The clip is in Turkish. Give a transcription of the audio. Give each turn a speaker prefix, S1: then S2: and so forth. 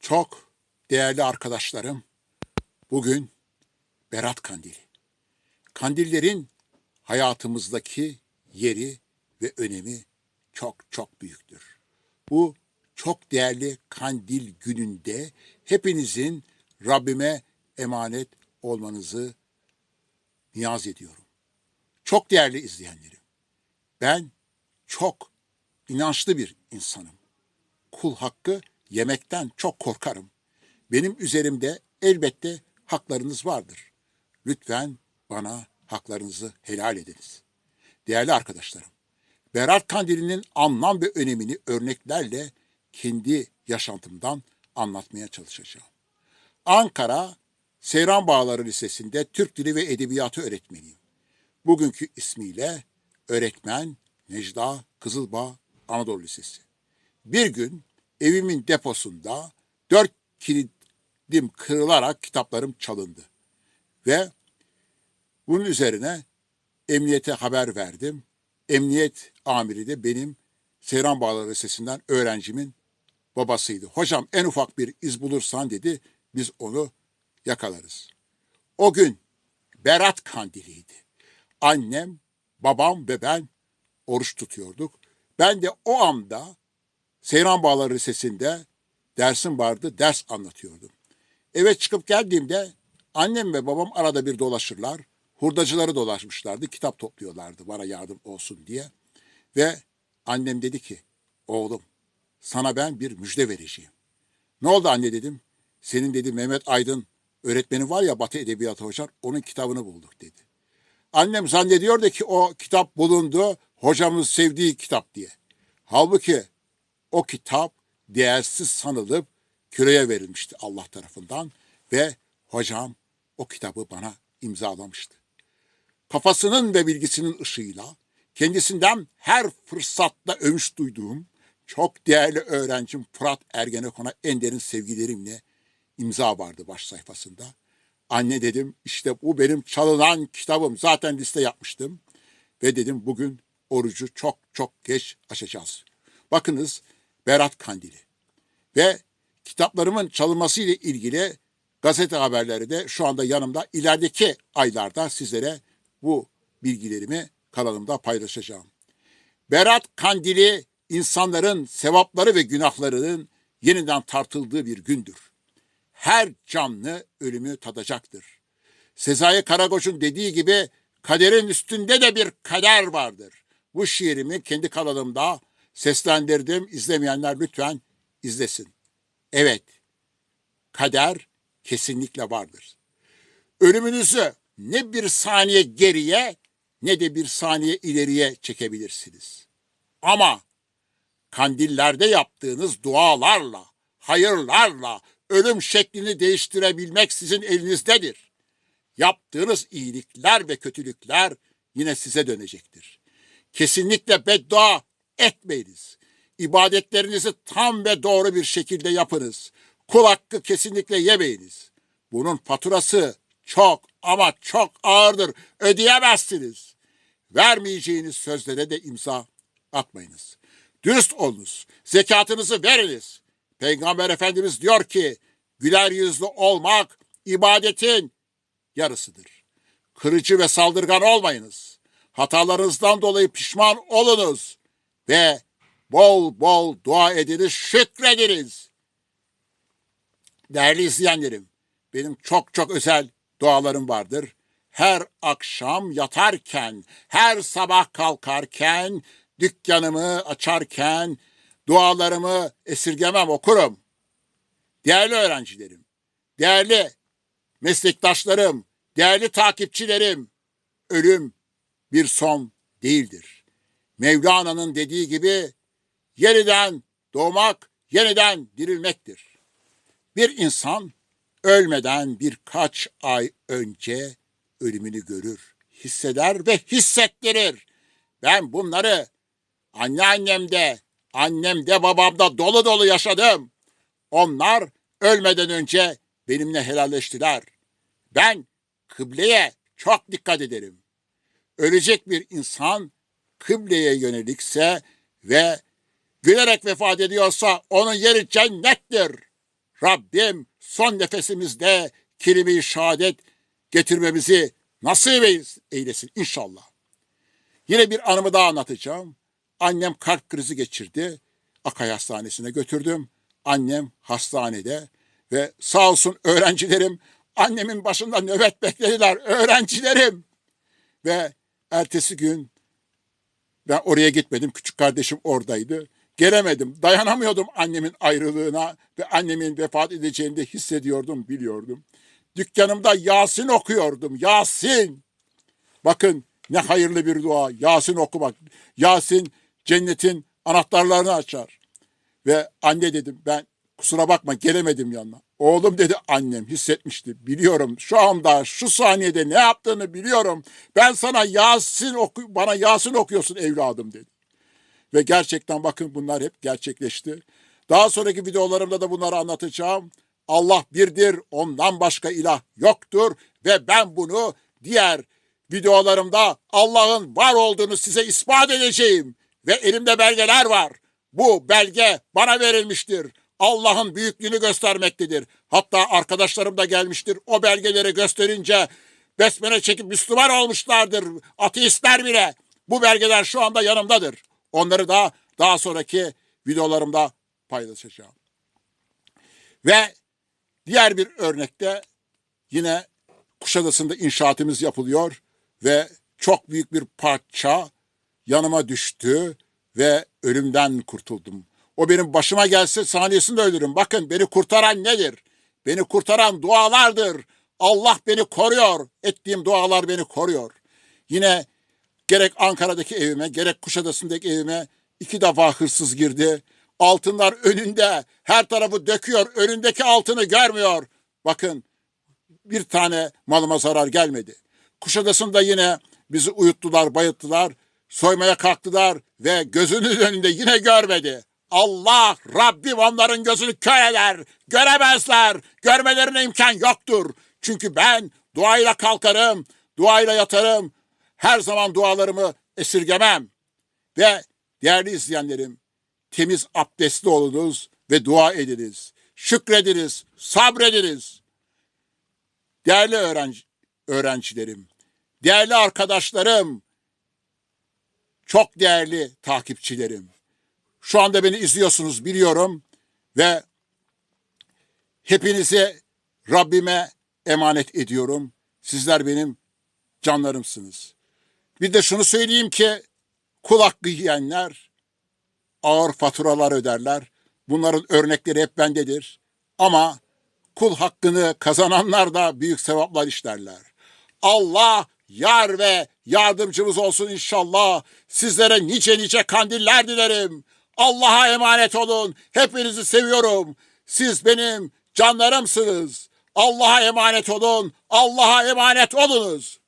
S1: Çok değerli arkadaşlarım, bugün Berat Kandili. Kandillerin hayatımızdaki yeri ve önemi çok çok büyüktür. Bu çok değerli kandil gününde hepinizin Rabbime emanet olmanızı niyaz ediyorum. Çok değerli izleyenlerim, ben çok inançlı bir insanım. Kul hakkı yemekten çok korkarım. Benim üzerimde elbette haklarınız vardır. Lütfen bana haklarınızı helal ediniz. Değerli arkadaşlarım, Berat Kandili'nin anlam ve önemini örneklerle kendi yaşantımdan anlatmaya çalışacağım. Ankara Seyran Bağları Lisesi'nde Türk Dili ve Edebiyatı öğretmeniyim. Bugünkü ismiyle öğretmen Necda Kızılbağ Anadolu Lisesi. Bir gün evimin deposunda dört kilidim kırılarak kitaplarım çalındı. Ve bunun üzerine emniyete haber verdim. Emniyet amiri de benim Seyran Bağları Lisesi'nden öğrencimin babasıydı. Hocam en ufak bir iz bulursan dedi biz onu yakalarız. O gün Berat Kandili'ydi. Annem, babam ve ben oruç tutuyorduk. Ben de o anda Seyran Bağları Lisesi'nde dersim vardı, ders anlatıyordum. Eve çıkıp geldiğimde annem ve babam arada bir dolaşırlar. Hurdacıları dolaşmışlardı, kitap topluyorlardı bana yardım olsun diye. Ve annem dedi ki, oğlum sana ben bir müjde vereceğim. Ne oldu anne dedim. Senin dedi Mehmet Aydın öğretmeni var ya Batı Edebiyatı hocam onun kitabını bulduk dedi. Annem zannediyordu ki o kitap bulundu hocamın sevdiği kitap diye. Halbuki o kitap değersiz sanılıp küreye verilmişti Allah tarafından ve hocam o kitabı bana imzalamıştı. Kafasının ve bilgisinin ışığıyla kendisinden her fırsatta övünç duyduğum çok değerli öğrencim Fırat Ergenekon'a en derin sevgilerimle imza vardı baş sayfasında. Anne dedim işte bu benim çalınan kitabım. Zaten liste yapmıştım. Ve dedim bugün orucu çok çok geç açacağız. Bakınız Berat Kandili. Ve kitaplarımın çalınması ile ilgili gazete haberleri de şu anda yanımda. İlerideki aylarda sizlere bu bilgilerimi kanalımda paylaşacağım. Berat Kandili insanların sevapları ve günahlarının yeniden tartıldığı bir gündür. Her canlı ölümü tadacaktır. Sezai Karakoç'un dediği gibi kaderin üstünde de bir kader vardır. Bu şiirimi kendi kanalımda seslendirdim. İzlemeyenler lütfen izlesin. Evet, kader kesinlikle vardır. Ölümünüzü ne bir saniye geriye ne de bir saniye ileriye çekebilirsiniz. Ama kandillerde yaptığınız dualarla, hayırlarla ölüm şeklini değiştirebilmek sizin elinizdedir. Yaptığınız iyilikler ve kötülükler yine size dönecektir. Kesinlikle beddua etmeyiniz. İbadetlerinizi tam ve doğru bir şekilde yapınız. Kul hakkı kesinlikle yemeyiniz. Bunun faturası çok ama çok ağırdır. Ödeyemezsiniz. Vermeyeceğiniz sözlere de imza atmayınız. Dürüst olunuz. Zekatınızı veriniz. Peygamber Efendimiz diyor ki güler yüzlü olmak ibadetin yarısıdır. Kırıcı ve saldırgan olmayınız. Hatalarınızdan dolayı pişman olunuz ve bol bol dua ediniz, şükrediniz. Değerli izleyenlerim, benim çok çok özel dualarım vardır. Her akşam yatarken, her sabah kalkarken, dükkanımı açarken dualarımı esirgemem okurum. Değerli öğrencilerim, değerli meslektaşlarım, değerli takipçilerim, ölüm bir son değildir. Mevlana'nın dediği gibi yeniden doğmak, yeniden dirilmektir. Bir insan ölmeden birkaç ay önce ölümünü görür, hisseder ve hissettirir. Ben bunları anneannemde, annemde, babamda dolu dolu yaşadım. Onlar ölmeden önce benimle helalleştiler. Ben kıbleye çok dikkat ederim. Ölecek bir insan kıbleye yönelikse ve gülerek vefat ediyorsa onun yeri cennettir. Rabbim son nefesimizde kelime-i şehadet getirmemizi nasip eylesin inşallah. Yine bir anımı daha anlatacağım. Annem kalp krizi geçirdi. Akay Hastanesi'ne götürdüm. Annem hastanede ve sağ olsun öğrencilerim annemin başında nöbet beklediler. Öğrencilerim. Ve ertesi gün ben oraya gitmedim. Küçük kardeşim oradaydı. Gelemedim. Dayanamıyordum annemin ayrılığına ve annemin vefat edeceğini de hissediyordum, biliyordum. Dükkanımda Yasin okuyordum. Yasin. Bakın ne hayırlı bir dua. Yasin okumak. Yasin cennetin anahtarlarını açar. Ve anne dedim ben kusura bakma gelemedim yanına. Oğlum dedi annem hissetmişti. Biliyorum şu anda şu saniyede ne yaptığını biliyorum. Ben sana Yasin oku bana Yasin okuyorsun evladım dedi. Ve gerçekten bakın bunlar hep gerçekleşti. Daha sonraki videolarımda da bunları anlatacağım. Allah birdir, ondan başka ilah yoktur ve ben bunu diğer videolarımda Allah'ın var olduğunu size ispat edeceğim. Ve elimde belgeler var. Bu belge bana verilmiştir. Allah'ın büyüklüğünü göstermektedir. Hatta arkadaşlarım da gelmiştir. O belgeleri gösterince besmele çekip Müslüman olmuşlardır. Ateistler bile. Bu belgeler şu anda yanımdadır. Onları da daha sonraki videolarımda paylaşacağım. Ve diğer bir örnekte yine Kuşadası'nda inşaatımız yapılıyor ve çok büyük bir parça yanıma düştü ve ölümden kurtuldum. O benim başıma gelse saniyesinde ölürüm. Bakın beni kurtaran nedir? Beni kurtaran dualardır. Allah beni koruyor. Ettiğim dualar beni koruyor. Yine gerek Ankara'daki evime gerek Kuşadası'ndaki evime iki defa hırsız girdi. Altınlar önünde her tarafı döküyor. Önündeki altını görmüyor. Bakın bir tane malıma zarar gelmedi. Kuşadası'nda yine bizi uyuttular, bayıttılar, soymaya kalktılar ve gözünün önünde yine görmedi. Allah Rabbim onların gözünü kör eder, göremezler, görmelerine imkan yoktur. Çünkü ben duayla kalkarım, duayla yatarım, her zaman dualarımı esirgemem. Ve değerli izleyenlerim, temiz abdestli olunuz ve dua ediniz. Şükrediniz, sabrediniz. Değerli öğrenci, öğrencilerim, değerli arkadaşlarım, çok değerli takipçilerim. Şu anda beni izliyorsunuz biliyorum ve hepinize Rabbime emanet ediyorum. Sizler benim canlarımsınız. Bir de şunu söyleyeyim ki kul hakkı ağır faturalar öderler. Bunların örnekleri hep bendedir. Ama kul hakkını kazananlar da büyük sevaplar işlerler. Allah yar ve yardımcımız olsun inşallah. Sizlere nice nice kandiller dilerim. Allah'a emanet olun. Hepinizi seviyorum. Siz benim canlarımsınız. Allah'a emanet olun. Allah'a emanet olunuz.